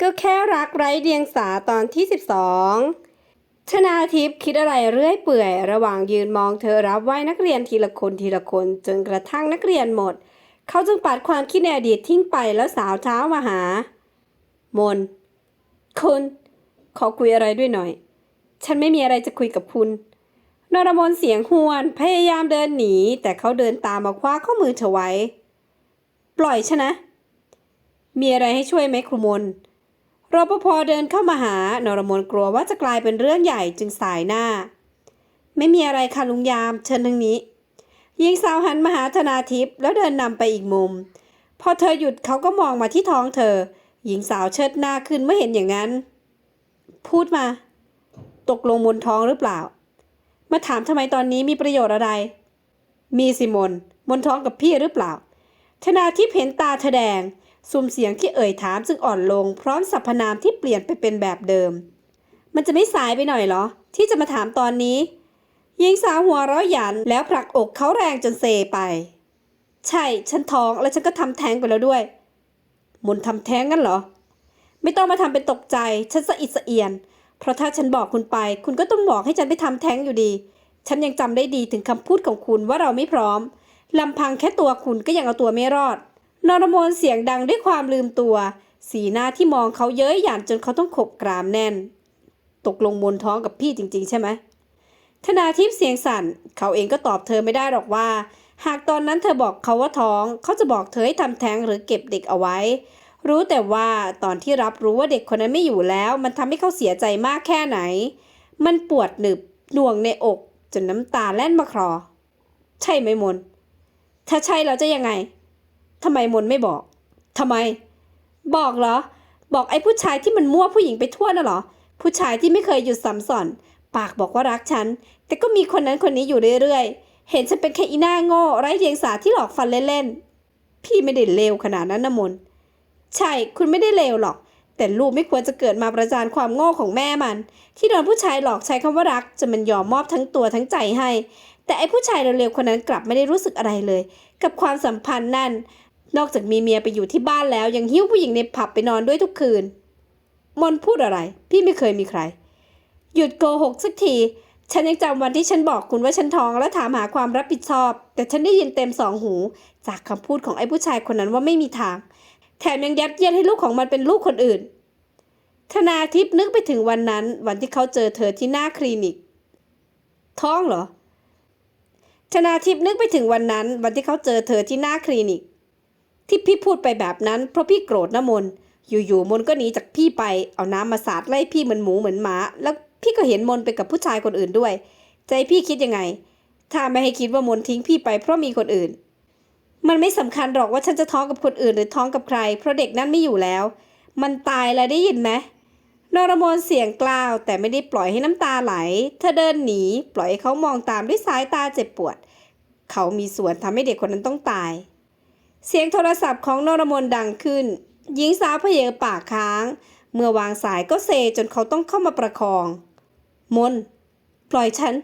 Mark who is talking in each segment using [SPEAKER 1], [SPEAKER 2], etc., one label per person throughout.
[SPEAKER 1] ก็แค่รักไร้เดียงสาตอนที่ 12 ชนาทิพย์คิดอะไรเรื่อยเปื่อย ระหว่างยืนมองเธอรับไหว้นักเรียนทีละคนทีละคนจนกระทั่งนักเรียนหมด เขาจึงปัดความคิดในอดีตทิ้งไปแล้วสาวเช้ามาหา มน คุณ ขอคุยอะไรด้วยหน่อย ฉันไม่มีอะไรจะคุยกับคุณนรมนเสียงหวน พยายามเดินหนี แต่เขาเดินตามมาคว้าข้อมือเธอไว้ ปล่อยฉันนะ มีอะไรให้ช่วยไหมครูมน รปภเดินเข้ามาหานรมนกลัวว่าจะกลายเป็นเรื่องใหญ่จึงสายหน้า ไม่มีอะไรค่ะลุงยาม เชิญทางนี้หญิงสาวหันมาหาธนาทิพย์แล้วเดินนำไปอีกมุม พอเธอหยุดเขาก็มองมาที่ท้องเธอ หญิงสาวเชิดหน้าขึ้นเมื่อเห็นอย่างนั้น พูดมา ตกลงมนท้องหรือเปล่า มาถามทำไมตอนนี้มีประโยชน์อะไร มีสิมนมนท้องกับพี่หรือเปล่า ธนาทิพย์เห็นตาเธอแดง ซุ่มเสียงที่เอ่ยถามจึงอ่อนลง พร้อมสรรพนามที่เปลี่ยนไปเป็นแบบเดิม มันจะไม่สายไปหน่อยเหรอ ที่จะมาถามตอนนี้หญิงสาวหัวเราะหยันแล้วผลักอกเขาแรงจนเซไป ใช่ ฉันท้องแล้วฉันก็ทำแท้งไปแล้วด้วย มนทำแท้งกันเหรอ ไม่ต้องมาทำเป็นตกใจ ฉันสะอิดสะเอียน เพราะถ้าฉันบอกคุณไป คุณก็ต้องบอกให้ฉันไปทำแท้งอยู่ดี ฉันยังจำได้ดีถึงคำพูดของคุณว่าเราไม่พร้อมลำพังแค่ตัวคุณก็ยังเอาตัวไม่รอด นรมนเสียงดังด้วยความลืมตัว สีหน้าที่มองเขาเย้ยหยันจนเขาต้องขบกรามแน่น ตกลงมนท้องกับพี่จริง ๆ ใช่ไหมธนาทิพย์เสียงสั่น เขาเองก็ตอบเธอไม่ได้หรอกว่า หากตอนนั้นเธอบอกเขาว่าท้อง เขาจะบอกเธอให้ทำแท้งหรือเก็บเด็กเอาไว้ รู้แต่ว่าตอนที่รับรู้ว่าเด็กคนนั้นไม่อยู่แล้ว มันทำให้เขาเสียใจมากแค่ไหน มันปวดหนึบหน่วงในอก จนน้ำตาแล่นมาคลอใช่ไหมมน ถ้าใช่แล้วจะยังไง ทำไมมนไม่บอกทำไม บอกเหรอ บอกไอ้ผู้ชายที่มันมั่วผู้หญิงไปทั่วน่ะเหรอ ผู้ชายที่ไม่เคยหยุดสัมสอน ปากบอกว่ารักฉัน แต่ก็มีคนนั้นคนนี้อยู่เรื่อยๆ เห็นฉันเป็นแค่อีหน้าโง่ไร้เดียงสาที่หลอกฟันเล่นๆ พี่ไม่ได้เลวขนาดนั้นนะมน ใช่ คุณไม่ได้เลวหรอก แต่ลูกไม่ควรจะเกิดมาประจานความโง่ของแม่มัน ที่โดนผู้ชายหลอกใช้คำว่ารักจนมันยอมมอบทั้งตัวทั้งใจให้ แต่ไอ้ผู้ชายเร็วๆคนนั้นกลับไม่ได้รู้สึกอะไรเลย กับความสัมพันธ์นั่น นอกจากมีเมียไปอยู่ที่บ้านแล้วยังหิ้วผู้หญิงในผับไปนอนด้วยทุกคืน มนพูดอะไร พี่ไม่เคยมีใคร หยุดโกหกสักที ฉันยังจำวันที่ฉันบอกคุณว่าฉันท้องและถามหาความรับผิดชอบ แต่ฉันได้ยินเต็มสองหู จากคำพูดของไอ้ผู้ชายคนนั้นว่าไม่มีทาง แถมยังยัดเยียดให้ลูกของมันเป็นลูกคนอื่น ธนาทิพย์นึกไปถึงวันนั้น วันที่เขาเจอเธอที่หน้าคลินิก ท้องเหรอธนาทิพย์นึกไปถึงวันนั้น วันที่เขาเจอเธอที่หน้าคลินิก ที่พี่พูดไปแบบนั้น เพราะพี่โกรธนะมนอยู่ๆมนก็หนีจากพี่ไปเอาน้ำมาสาดไล่พี่เหมือนหมูเหมือนหมา แล้วพี่ก็เห็นมนไปกับผู้ชายคนอื่นด้วย ใจพี่คิดยังไง ถ้าไม่ให้คิดว่ามนทิ้งพี่ไปเพราะมีคนอื่น มันไม่สำคัญหรอกว่าฉันจะท้องกับคนอื่นหรือท้องกับใคร เพราะเด็กนั้นไม่อยู่แล้ว มันตายแล้วได้ยินไหมนรมนเสียงกล้าวแต่ไม่ได้ปล่อยให้น้ำตาไหล เธอเดินหนี ปล่อยให้เขามองตามด้วยสายตาเจ็บปวด เขามีส่วนทำให้เด็กคนนั้นต้องตาย เสียงโทรศัพท์ของนรมนดังขึ้น หญิงสาวเพเยอปากค้าง เมื่อวางสายก็เซจนเขาต้องเข้ามาประคอง มน ปล่อยฉัน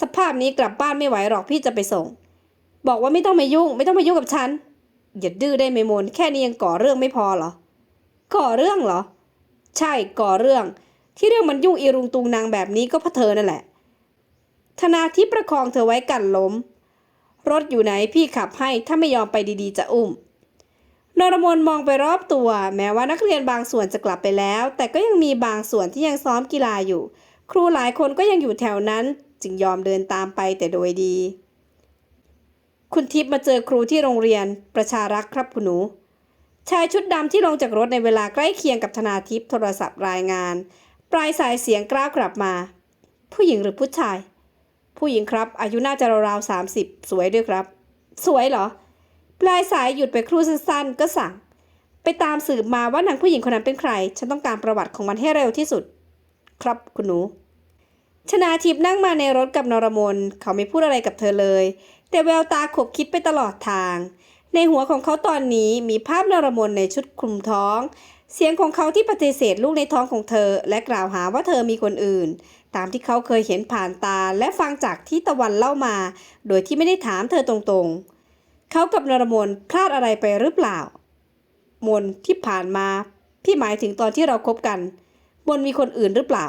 [SPEAKER 1] สภาพนี้กลับบ้านไม่ไหวหรอกพี่จะไปส่ง บอกว่าไม่ต้องมายุ่ง ไม่ต้องมายุ่งกับฉันอย่าดื้อได้ไหมมน แค่นี้ยังก่อเรื่องไม่พอเหรอ ก่อเรื่องเหรอ ใช่ก่อเรื่อง ที่เรื่องมันยุ่งอีรุงตุงนางแบบนี้ก็เพราะเธอนั่นแหละธนาที่ประคองเธอไว้กันล้ม รถอยู่ไหนพี่ขับให้ถ้าไม่ยอมไปดีๆ จะอุ้มนรมนมองไปรอบตัว แม้ว่านักเรียนบางส่วนจะกลับไปแล้ว แต่ก็ยังมีบางส่วนที่ยังซ้อมกีฬาอยู่ ครูหลายคนก็ยังอยู่แถวนั้น จึงยอมเดินตามไปแต่โดยดี คุณทิพย์มาเจอครูที่โรงเรียนประชารักครับคุณหนู ชายชุดดำที่ลงจากรถในเวลาใกล้เคียงกับธนาทิพย์โทรศัพท์รายงาน ปลายสายเสียงกล้าวกลับมา ผู้หญิงหรือผู้ชาย ผู้หญิงครับ อายุน่าจะราวๆสามสิบสวยด้วยครับ สวยเหรอ ปลายสายหยุดไปครู่สั้นๆ ก็สั่ง ไปตามสืบมาว่านางผู้หญิงคนนั้นเป็นใคร ฉันต้องการประวัติของมันให้เร็วที่สุด ครับคุณหนู ชนาทิพนั่งมาในรถกับนรมน เขาไม่พูดอะไรกับเธอเลย แต่แววตาขบคิดไปตลอดทาง ในหัวของเขาตอนนี้มีภาพนรมนในชุดคลุมท้อง เสียงของเขาที่ปฏิเสธลูกในท้องของเธอ และกล่าวหาว่าเธอมีคนอื่น ตามที่เขาเคยเห็นผ่านตาและฟังจากที่ตะวันเล่ามา โดยที่ไม่ได้ถามเธอตรงๆ เขากับนรมนพลาดอะไรไปหรือเปล่า มนที่ผ่านมา พี่หมายถึงตอนที่เราคบกัน มนมีคนอื่นหรือเปล่า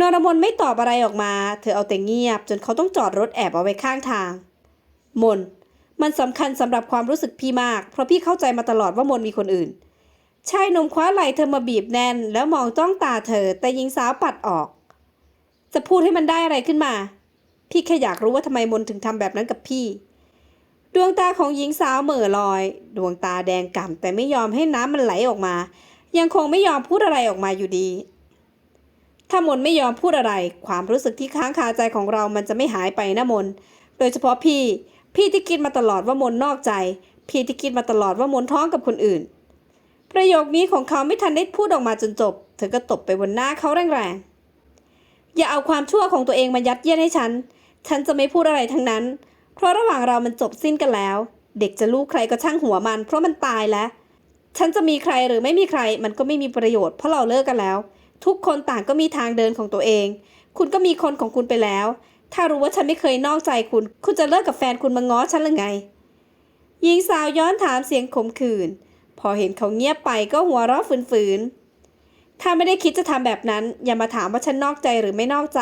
[SPEAKER 1] นรมนไม่ตอบอะไรออกมา เธอเอาแต่เงียบ จนเขาต้องจอดรถแอบเอาไว้ข้างทาง มน มันสำคัญสำหรับความรู้สึกพี่มาก เพราะพี่เข้าใจมาตลอดว่ามนมีคนอื่นชายหนุ่มคว้าไหล่เธอมาบีบแน่น แล้วมองจ้องตาเธอ แต่หญิงสาวปัดออก จะพูดให้มันได้อะไรขึ้นมา พี่แค่อยากรู้ว่าทำไมมนถึงทำแบบนั้นกับพี่ ดวงตาของหญิงสาวเหม่อลอย ดวงตาแดงก่ำแต่ไม่ยอมให้น้ำมันไหลออกมา ยังคงไม่ยอมพูดอะไรออกมาอยู่ดี ถ้ามนไม่ยอมพูดอะไร ความรู้สึกที่ค้างคาใจของเรามันจะไม่หายไปนะมน โดยเฉพาะพี่ พี่ที่คิดมาตลอดว่ามนนอกใจ พี่ที่คิดมาตลอดว่ามนท้องกับคนอื่น ประโยคนี้ของเขาไม่ทันได้พูดออกมาจนจบ เธอก็ตบไปบนหน้าเขาแรงๆ อย่าเอาความชั่วของตัวเองมายัดเยียดให้ฉัน ฉันจะไม่พูดอะไรทั้งนั้น เพราะระหว่างเรามันจบสิ้นกันแล้ว เด็กจะลูกใครก็ช่างหัวมัน เพราะมันตายแล้ว ฉันจะมีใครหรือไม่มีใคร มันก็ไม่มีประโยชน์เพราะเราเลิกกันแล้ว ทุกคนต่างก็มีทางเดินของตัวเอง คุณก็มีคนของคุณไปแล้ว ถ้ารู้ว่าฉันไม่เคยนอกใจคุณ คุณจะเลิกกับแฟนคุณมาง้อฉันหรือไงหญิงสาวย้อนถามเสียงขมขื่นพอเห็นเขาเงียบไปก็หัวเราะฝืนๆ ถ้าไม่ได้คิดจะทำแบบนั้น อย่ามาถามว่าฉันนอกใจหรือไม่นอกใจ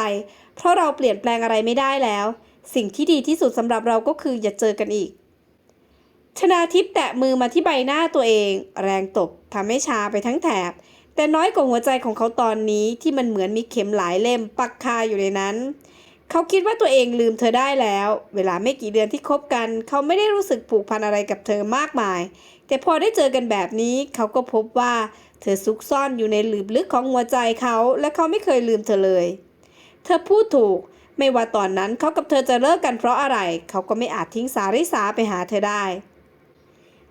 [SPEAKER 1] เพราะเราเปลี่ยนแปลงอะไรไม่ได้แล้ว สิ่งที่ดีที่สุดสำหรับเราก็คืออย่าเจอกันอีก ชนาทิพย์แตะมือมาที่ใบหน้าตัวเอง แรงตบทำให้ชาไปทั้งแถบ แต่น้อยกว่าหัวใจของเขาตอนนี้ที่มันเหมือนมีเข็มหลายเล่มปักคาอยู่ในนั้น เขาคิดว่าตัวเองลืมเธอได้แล้ว เวลาไม่กี่เดือนที่คบกัน เขาไม่ได้รู้สึกผูกพันอะไรกับเธอมากมาย แต่พอได้เจอกันแบบนี้เขาก็พบว่า เธอซุกซ่อนอยู่ในหลืบลึกของหัวใจเขาและเขาไม่เคยลืมเธอเลย เธอพูดถูก ไม่ว่าตอนนั้นเขากับเธอจะเลิกกันเพราะอะไร เขาก็ไม่อาจทิ้งสาริสาไปหาเธอได้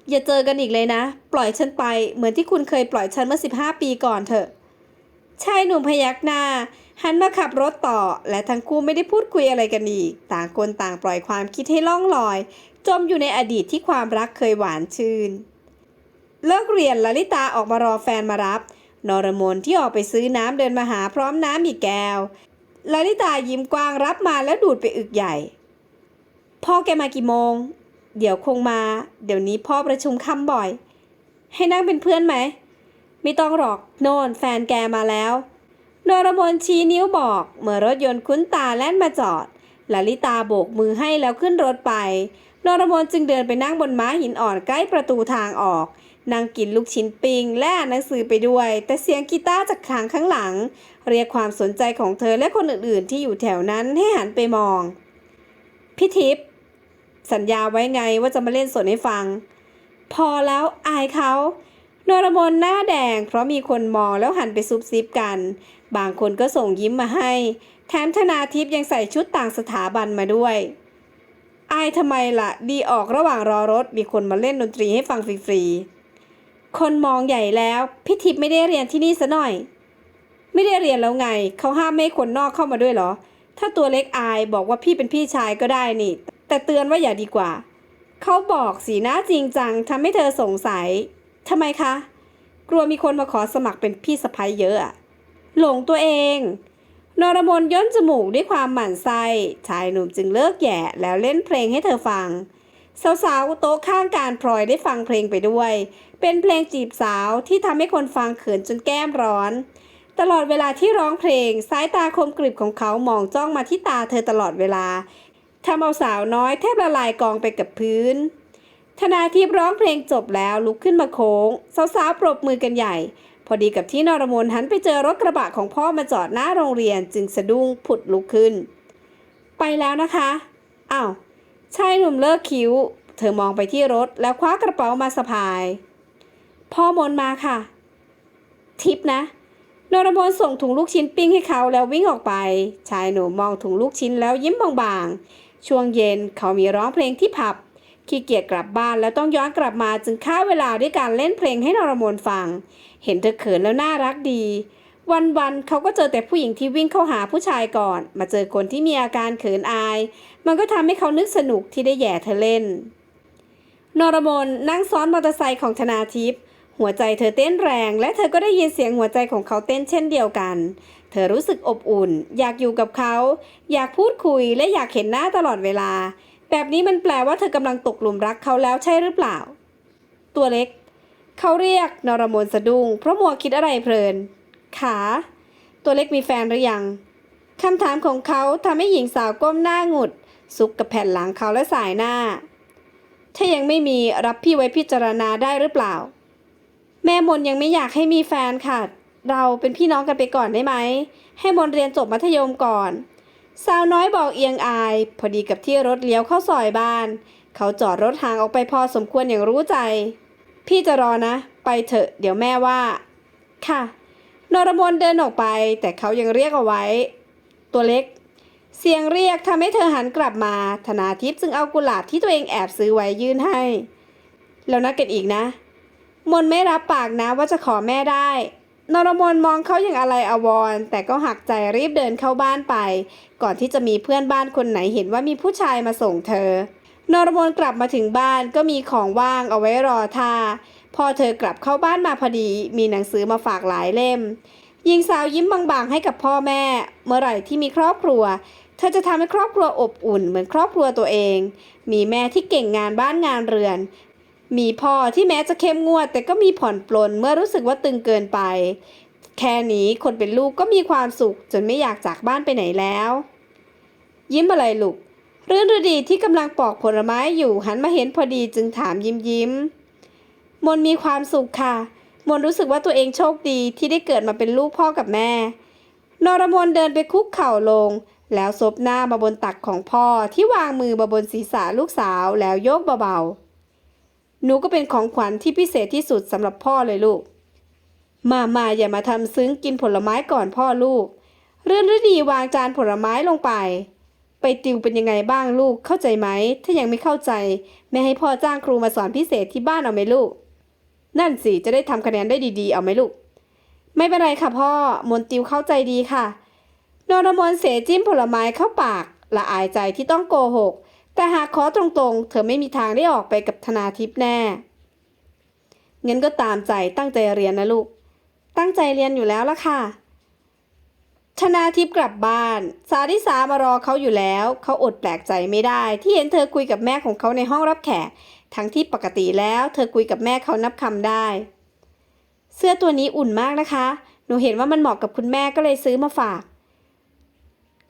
[SPEAKER 1] อย่าเจอกันอีกเลยนะ ปล่อยฉันไป เหมือนที่คุณเคยปล่อยฉันเมื่อ 15 ปีก่อนเถอะชายหนุ่มพยักหน้า หันมาขับรถต่อ และทั้งคู่ไม่ได้พูดคุยอะไรกันอีก ต่างคนต่างปล่อยความคิดให้ล่องลอย จมอยู่ในอดีตที่ความรักเคยหวานชื่น เลิกเรียนลลิตาออกมารอแฟนมารับ นรมนที่ออกไปซื้อน้ำเดินมาหาพร้อมน้ำอีกแก้วลลิตายิ้มกว้างรับมาแล้วดูดไปอึกใหญ่ พ่อแกมากี่โมง เดี๋ยวคงมา เดี๋ยวนี้พ่อประชุมค่ำบ่อย ให้นั่งเป็นเพื่อนไหม ไม่ต้องหรอกโน่นแฟนแกมาแล้วนรมนชี้นิ้วบอก เมื่อรถยนต์คุ้นตาแล่นมาจอดลลิตาโบกมือให้แล้วขึ้นรถไปนรมนจึงเดินไปนั่งบนม้าหินอ่อนใกล้ประตูทางออก นั่งกินลูกชิ้นปิ้งและหนังสือไปด้วย แต่เสียงกีตาร์จากทางข้างหลัง เรียกความสนใจของเธอและคนอื่นๆ ที่อยู่แถวนั้นให้หันไปมอง พี่ทิพย์สัญญาไว้ไงว่าจะมาเล่นสดให้ฟัง พอแล้วอายเขานรมนหน้าแดง เพราะมีคนมองแล้วหันไปซุบซิบกัน บางคนก็ส่งยิ้มมาให้ แถมธนาทิพย์ยังใส่ชุดต่างสถาบันมาด้วยอายทำไมล่ะ ดีออกระหว่างรอรถมีคนมาเล่นดนตรีให้ฟังฟรีๆ คนมองใหญ่แล้วพี่ทิพย์ไม่ได้เรียนที่นี่ซะหน่อย ไม่ได้เรียนแล้วไง เขาห้ามไม่ให้คนนอกเข้ามาด้วยเหรอ ถ้าตัวเล็กอายบอกว่าพี่เป็นพี่ชายก็ได้นี่ แต่เตือนว่าอย่าดีกว่า เขาบอกสีหน้าจริงจังทำให้เธอสงสัยทำไมคะ กลัวมีคนมาขอสมัครเป็นพี่สะพ้ยเยอะอะหลงตัวเองนรมนย่นจมูกด้วยความหมั่นไส้ชายหนุ่มจึงเลิกแย่แล้วเล่นเพลงให้เธอฟัง สาวๆโต๊ะข้างการพลอยได้ฟังเพลงไปด้วย เป็นเพลงจีบสาวที่ทำให้คนฟังเขินจนแก้มร้อน ตลอดเวลาที่ร้องเพลง สายตาคมกริบของเขามองจ้องมาที่ตาเธอตลอดเวลาทำเอาสาวน้อยแทบละลายกองไปกับพื้น ธนาทิพย์ร้องเพลงจบแล้วลุกขึ้นมาโค้ง สาวๆปรบมือกันใหญ่ พอดีกับที่นรมนหันไปเจอรถกระบะของพ่อมาจอดหน้าโรงเรียนจึงสะดุ้งผุดลุกขึ้น ไปแล้วนะคะอ้าว ชายหนุ่มเลิกคิ้ว เธอมองไปที่รถแล้วคว้ากระเป๋ามาสะพาย พ่อมนมาค่ะ ทิปนะนรมนส่งถุงลูกชิ้นปิ้งให้เขาแล้ววิ่งออกไป ชายหนุ่มมองถุงลูกชิ้นแล้วยิ้มบางๆ ช่วงเย็นเขามีร้องเพลงที่ผับ ขี้เกียจกลับบ้านแล้วต้องย้อนกลับมาจึงฆ่าเวลาด้วยการเล่นเพลงให้นรมนฟัง เห็นเธอเขินแล้วน่ารักดี วันๆเขาก็เจอแต่ผู้หญิงที่วิ่งเข้าหาผู้ชายก่อน มาเจอคนที่มีอาการเขินอาย มันก็ทำให้เขานึกสนุกที่ได้แย่เธอเล่น นรมนนั่งซ้อนมอเตอร์ไซค์ของธนาทิพย์หัวใจเธอเต้นแรง และเธอก็ได้ยินเสียงหัวใจของเขาเต้นเช่นเดียวกัน เธอรู้สึกอบอุ่น อยากอยู่กับเขา อยากพูดคุยและอยากเห็นหน้าตลอดเวลา แบบนี้มันแปลว่าเธอกำลังตกหลุมรักเขาแล้วใช่หรือเปล่า ตัวเล็ก เขาเรียกนรมนสะดุ้งเพราะมัวคิดอะไรเพลิน ขา ตัวเล็กมีแฟนหรือยังคำถามของเขาทำให้หญิงสาวก้มหน้าหงุด ซุกกับแผ่นหลังเขาและสายหน้า ถ้ายังไม่มีรับพี่ไว้พิจารณาได้หรือเปล่า แม่มนยังไม่อยากให้มีแฟนค่ะ เราเป็นพี่น้องกันไปก่อนได้ไหม ให้มนเรียนจบมัธยมก่อน สาวน้อยบอกเอียงอาย พอดีกับที่รถเลี้ยวเข้าซอยบ้าน เขาจอดรถห่างออกไปพอสมควรอย่างรู้ใจ พี่จะรอนะ ไปเถอะ เดี๋ยวแม่ว่า ค่ะ นรมนเดินออกไป แต่เขายังเรียกเอาไว้ ตัวเล็ก เสียงเรียกทำให้เธอหันกลับมา ธนาทิพย์จึงเอากุหลาบที่ตัวเองแอบซื้อไว้ยื่นให้ แล้วนัดกันอีกนะ มนไม่รับปากนะว่าจะขอแม่ได้ นรมนมองเขาอย่างอะไรอวรแต่ก็หักใจรีบเดินเข้าบ้านไป ก่อนที่จะมีเพื่อนบ้านคนไหนเห็นว่ามีผู้ชายมาส่งเธอนรมนกลับมาถึงบ้านก็มีของว่างเอาไว้รอท่า พอเธอกลับเข้าบ้านมาพอดีมีหนังสือมาฝากหลายเล่มหญิงสาวยิ้มบางๆ ให้กับพ่อแม่ เมื่อไหร่ที่มีครอบครัว เธอจะทำให้ครอบครัวอบอุ่นเหมือนครอบครัวตัวเอง มีแม่ที่เก่งงานบ้านงานเรือน มีพ่อที่แม้จะเข้มงวด แต่ก็มีผ่อนปลนเมื่อรู้สึกว่าตึงเกินไป แค่นี้คนเป็นลูกก็มีความสุข จนไม่อยากจากบ้านไปไหนแล้ว ยิ้มอะไรลูกเรื่อนฤดีที่กำลังปอกผลไม้อยู่หันมาเห็นพอดีจึงถามยิ้มยิ้ม มนมีความสุขค่ะ มนรู้สึกว่าตัวเองโชคดีที่ได้เกิดมาเป็นลูกพ่อกับแม่ นรมนเดินไปคุกเข่าลง แล้วซบหน้ามาบนตักของพ่อที่วางมือมาบนศีรษะลูกสาวแล้วโยกเบาๆ หนูก็เป็นของขวัญที่พิเศษที่สุดสำหรับพ่อเลยลูก มามาอย่ามาทำซึ้งกินผลไม้ก่อนพ่อลูก เรื่อนฤดีวางจานผลไม้ลงไปไปติวเป็นยังไงบ้างลูกเข้าใจไหม ถ้ายังไม่เข้าใจ แม่ให้พ่อจ้างครูมาสอนพิเศษที่บ้านเอาไหมลูก นั่นสิจะได้ทำคะแนนได้ดีๆ เอาไหมลูก ไม่เป็นไรค่ะพ่อ มนติวเข้าใจดีค่ะ นรมนเสจิ้มผลไม้เข้าปาก ละอายใจที่ต้องโกหก แต่หากขอตรงๆ เธอไม่มีทางได้ออกไปกับธนาทิพย์แน่งั้นก็ตามใจตั้งใจเรียนนะลูก ตั้งใจเรียนอยู่แล้วละค่ะชนาทิพย์กลับบ้าน สาริสามารอเขาอยู่แล้ว เขาอดแปลกใจไม่ได้ ที่เห็นเธอคุยกับแม่ของเขาในห้องรับแขก ทั้งที่ปกติแล้วเธอคุยกับแม่เขานับคำได้ เสื้อตัวนี้อุ่นมากนะคะ หนูเห็นว่ามันเหมาะกับคุณแม่ก็เลยซื้อมาฝาก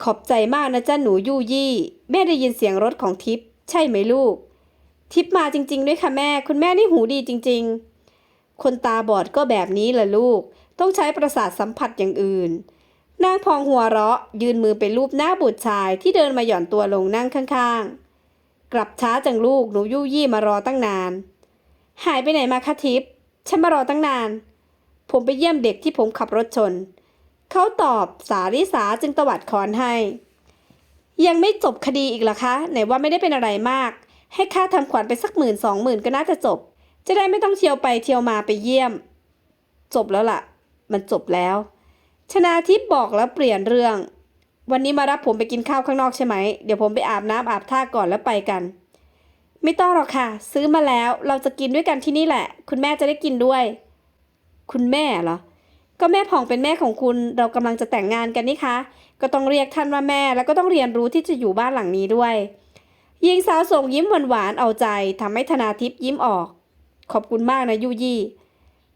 [SPEAKER 1] ขอบใจมากนะจ้าหนูยู่ยี่ แม่ได้ยินเสียงรถของทิพย์ใช่ไหมลูก ทิพย์มาจริง ๆ ด้วยค่ะแม่ คุณแม่นี่หูดีจริง ๆ คนตาบอดก็แบบนี้แหละลูก ต้องใช้ประสาทสัมผัสอย่างอื่นนางพองหัวเราะ ยืนมือไปรูปหน้าบุตรชายที่เดินมาหย่อนตัวลงนั่งข้างๆ กลับช้าจังลูกหนูยู่ยี่มารอตั้งนาน หายไปไหนมาคะทิพย์ฉันมารอตั้งนาน ผมไปเยี่ยมเด็กที่ผมขับรถชน เขาตอบสาริสาจึงตวัดคอนให้ ยังไม่จบคดีอีกเหรอคะ ไหนว่าไม่ได้เป็นอะไรมาก ให้ค่าทำขวัญไปสักหมื่นสองหมื่นก็น่าจะจบ จะได้ไม่ต้องเที่ยวไปเที่ยวมาไปเยี่ยม จบแล้วล่ะ มันจบแล้ว ชนาทิพย์บอกแล้วเปลี่ยนเรื่อง วันนี้มารับผมไปกินข้าวข้างนอกใช่ไหม เดี๋ยวผมไปอาบน้ำอาบท่าก่อนแล้วไปกัน ไม่ต้องหรอกค่ะ ซื้อมาแล้วเราจะกินด้วยกันที่นี่แหละ คุณแม่จะได้กินด้วย คุณแม่เหรอ ก็แม่ผ่องเป็นแม่ของคุณ เรากำลังจะแต่งงานกันนี่คะ ก็ต้องเรียกท่านว่าแม่ แล้วก็ต้องเรียนรู้ที่จะอยู่บ้านหลังนี้ด้วยหญิงสาวส่งยิ้มหวานๆเอาใจทำให้ธนาทิพย์ยิ้มออก ขอบคุณมากนะยูยี่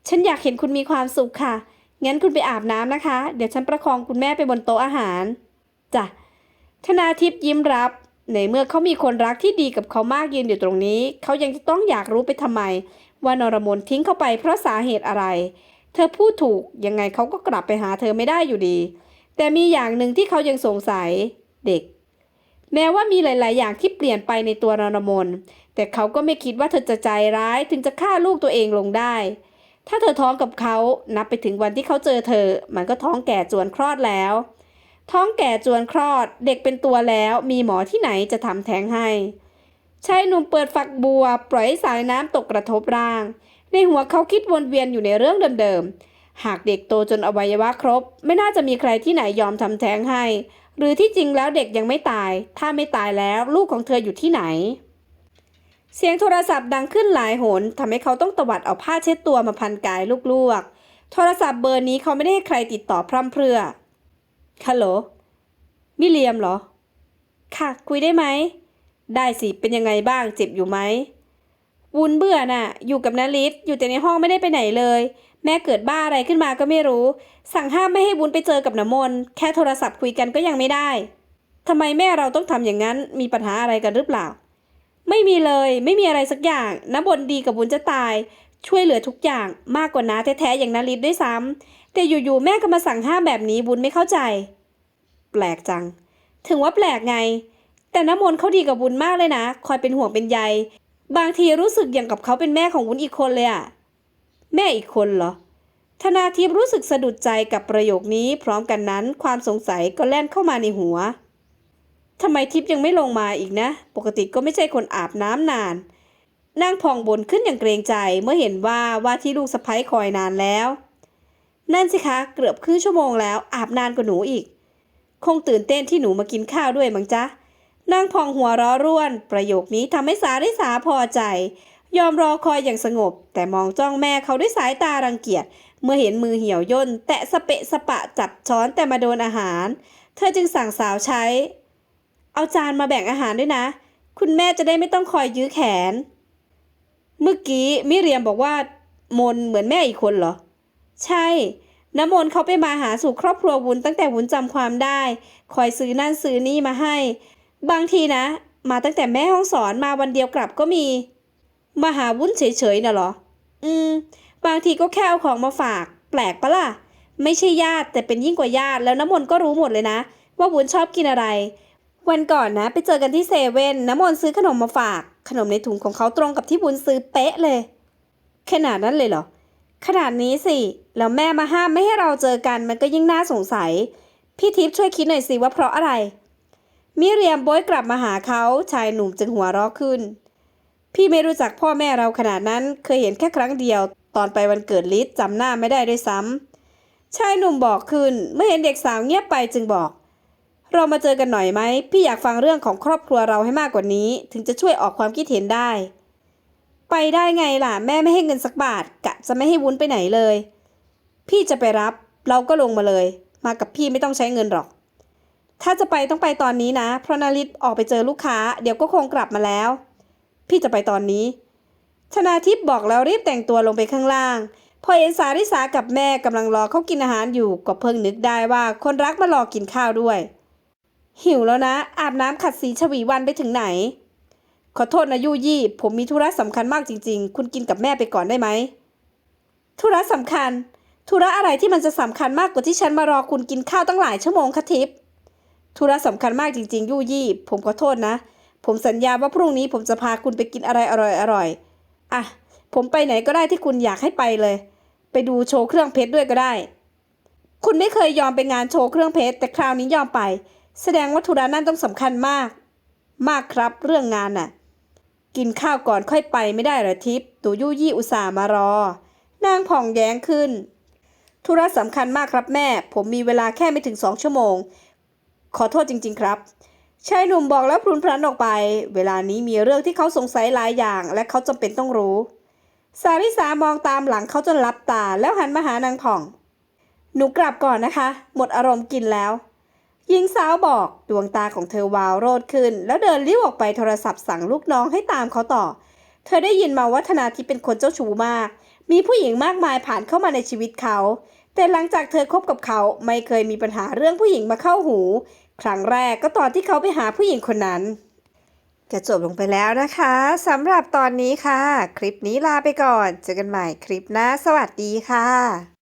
[SPEAKER 1] ฉันอยากเห็นคุณมีความสุขค่ะ งั้นคุณไปอาบน้ำนะคะ เดี๋ยวฉันประคองคุณแม่ไปบนโต๊ะอาหาร จ้ะธนาทิพย์ยิ้มรับ ในเมื่อเขามีคนรักที่ดีกับเขามากยืนอยู่ตรงนี้ เขายังจะต้องอยากรู้ไปทำไม ว่านรมนทิ้งเขาไปเพราะสาเหตุอะไร เธอพูดถูกยังไงเขาก็กลับไปหาเธอไม่ได้อยู่ดี แต่มีอย่างหนึ่งที่เขายังสงสัยเด็ก แม้ว่ามีหลาย ๆ อย่างที่เปลี่ยนไปในตัวนรมนแต่เขาก็ไม่คิดว่าเธอจะใจร้ายถึงจะฆ่าลูกตัวเองลงได้ ถ้าเธอท้องกับเขานับไปถึงวันที่เขาเจอเธอ มันก็ท้องแก่จวนคลอดแล้ว ท้องแก่จวนคลอดเด็กเป็นตัวแล้วมีหมอที่ไหนจะทำแท้งให้ชายหนุ่มเปิดฝักบัว ปล่อยสายน้ำตกกระทบร่าง ในหัวเขาคิดวนเวียนอยู่ในเรื่องเดิมๆ หากเด็กโตจนอวัยวะครบ ไม่น่าจะมีใครที่ไหนยอมทำแท้งให้ หรือที่จริงแล้วเด็กยังไม่ตาย ถ้าไม่ตายแล้วลูกของเธออยู่ที่ไหน เสียงโทรศัพท์ดังขึ้นหลายหนทำให้เขาต้องตวัดเอาผ้าเช็ดตัวมาพันกายลูกๆ โทรศัพท์เบอร์นี้เขาไม่ได้ให้ใครติดต่อพร่ำเพรื่อ ฮัลโหล มิเลียมเหรอ ค่ะ คุยได้ไหม ได้สิ เป็นยังไงบ้าง เจ็บอยู่ไหม วุ้นเบื่อน่ะ อยู่กับนาริศอยู่แต่ในห้องไม่ได้ไปไหนเลย แม่เกิดบ้าอะไรขึ้นมาก็ไม่รู้ สั่งห้ามไม่ให้วุ้นไปเจอกับน้ำมน แค่โทรศัพท์คุยกันก็ยังไม่ได้ทำไมแม่เราต้องทำอย่างนั้น มีปัญหาอะไรกันหรือเปล่า ไม่มีเลย ไม่มีอะไรสักอย่าง น้ำบนดีกับวุ้นจะตาย ช่วยเหลือทุกอย่าง มากกว่าน้าแท้ๆอย่างนาริศด้วยซ้ำ แต่อยู่ๆแม่ก็มาสั่งห้ามแบบนี้วุ้นไม่เข้าใจ แปลกจัง ถึงว่าแปลกไง แต่น้ำมนต์เขาดีกับวุ้นมากเลยนะ คอยเป็นห่วงเป็นใย บางทีรู้สึกอย่างกับเขาเป็นแม่ของวุ้นอีกคนเลยอะแม่อีกคนเหรอธนาทิพย์รู้สึกสะดุดใจกับประโยคนี้ พร้อมกันนั้นความสงสัยก็แล่นเข้ามาในหัวทำไมทิพย์ยังไม่ลงมาอีกนะ ปกติก็ไม่ใช่คนอาบน้ำนาน นางพองบนขึ้นอย่างเกรงใจเมื่อเห็นว่าว่าที่ลูกสะพ้ยคอยนานแล้ว นั่นสิคะเกือบครึ่งชั่วโมงแล้ว อาบนานกว่าหนูอีก คงตื่นเต้นที่หนูมากินข้าวด้วยมั้งจ๊ะนางพองหัวร้อร่วน ประโยคนี้ทำให้สาริสาพอใจ ยอมรอคอยอย่างสงบ แต่มองจ้องแม่เขาด้วยสายตารังเกียจ เมื่อเห็นมือเหี่ยวย่น แตะสเปะสปะจับช้อนแต่มาโดนอาหาร เธอจึงสั่งสาวใช้ เอาจานมาแบ่งอาหารด้วยนะ คุณแม่จะได้ไม่ต้องคอยยื้อแขน เมื่อกี้มิเรียมบอกว่ามนเหมือนแม่อีกคนเหรอ ใช่น้ำมนต์เขาไปมาหาสู่ครอบครัววุ้นตั้งแต่วุ้นจำความได้ คอยซื้อนั่นซื้อนี่มาให้ บางทีนะ มาตั้งแต่แม่ห้องสอนมาวันเดียวกลับก็มี มาหาวุ้นเฉยๆน่ะเหรอ อืม บางทีก็แค่เอาของมาฝาก แปลกปะล่ะ ไม่ใช่ญาติแต่เป็นยิ่งกว่าญาติแล้วน้ำมนต์ก็รู้หมดเลยนะ ว่าวุ้นชอบกินอะไร วันก่อนนะ ไปเจอกันที่เซเว่นน้ำมนต์ซื้อขนมมาฝาก ขนมในถุงของเขาตรงกับที่วุ้นซื้อเป๊ะเลย ขนาดนั้นเลยเหรอ ขนาดนี้สิ แล้วแม่มาห้ามไม่ให้เราเจอกันมันก็ยิ่งน่าสงสัย พี่ทิพย์ช่วยคิดหน่อยสิว่าเพราะอะไร มิเรียมโบยกลับมาหาเขาชายหนุ่มจึงหัวเราะขึ้น พี่ไม่รู้จักพ่อแม่เราขนาดนั้นเคยเห็นแค่ครั้งเดียว ตอนไปวันเกิดลิศจำหน้าไม่ได้ด้วยซ้ำชายหนุ่มบอกขึ้น เมื่อเห็นเด็กสาวเงียบไปจึงบอก เรามาเจอกันหน่อยไหมพี่อยากฟังเรื่องของครอบครัวเราให้มากกว่านี้ ถึงจะช่วยออกความคิดเห็นได้ ไปได้ไงล่ะ แม่ไม่ให้เงินสักบาท กะจะไม่ให้วุ้นไปไหนเลย พี่จะไปรับเราก็ลงมาเลย มากับพี่ไม่ต้องใช้เงินหรอก ถ้าจะไปต้องไปตอนนี้นะ เพราะนาริตออกไปเจอลูกค้า เดี๋ยวก็คงกลับมาแล้ว พี่จะไปตอนนี้ ชนาทิพย์บอกแล้วรีบแต่งตัวลงไปข้างล่าง พอเห็นสาริสากับแม่กำลังรอเขากินอาหารอยู่ก็เพิ่งนึกได้ว่าคนรักมารอกินข้าวด้วย หิวแล้วนะ อาบน้ำขัดสีชวีวันไปถึงไหน ขอโทษนะยูยี่ ผมมีธุระสำคัญมากจริง ๆ คุณกินกับแม่ไปก่อนได้ไหมธุระสำคัญ ธุระอะไรที่มันจะสำคัญมากกว่าที่ฉันมารอคุณกินข้าวตั้งหลายชั่วโมงคะทิพย์ธุระสำคัญมากจริง ๆ ยูยี่ ผมขอโทษนะ ผมสัญญาว่าพรุ่งนี้ผมจะพาคุณไปกินอะไรอร่อยๆอะ ผมไปไหนก็ได้ที่คุณอยากให้ไปเลย ไปดูโชว์เครื่องเพชรด้วยก็ได้ คุณไม่เคยยอมไปงานโชว์เครื่องเพชรแต่คราวนี้ยอมไป แสดงว่าธุระนั่นต้องสำคัญมาก มากครับเรื่องงานน่ะ กินข้าวก่อนค่อยไปไม่ได้หรอทิพย์ตูยู่ยี่อุตส่าห์มารอ นางผ่องแย้งขึ้น ธุระสำคัญมากครับแม่ ผมมีเวลาแค่ไม่ถึงสองชั่วโมง ขอโทษจริง ๆ ครับชายหนุ่มบอกแล้วพลุนพลันออกไป เวลานี้มีเรื่องที่เขาสงสัยหลายอย่าง และเขาจำเป็นต้องรู้ สาริสามองตามหลังเขาจนลับตา แล้วหันมาหานางผ่อง หนูกลับก่อนนะคะ หมดอารมณ์กินแล้ว หญิงสาวบอกดวงตาของเธอวาวโรดขึ้น แล้วเดินลี้วออกไปโทรศัพท์สั่งลูกน้องให้ตามเขาต่อ เธอได้ยินมาว่าธนาทิพย์เป็นคนเจ้าชู้มาก มีผู้หญิงมากมายผ่านเข้ามาในชีวิตเขา แต่หลังจากเธอคบกับเขาไม่เคยมีปัญหาเรื่องผู้หญิงมาเข้าหู ครั้งแรกก็ตอนที่เขาไปหาผู้หญิงคนนั้นก็จบลงไปแล้วนะคะสำหรับตอนนี้ค่ะ คลิปนี้ลาไปก่อน เจอกันใหม่คลิปหน้าสวัสดีค่ะ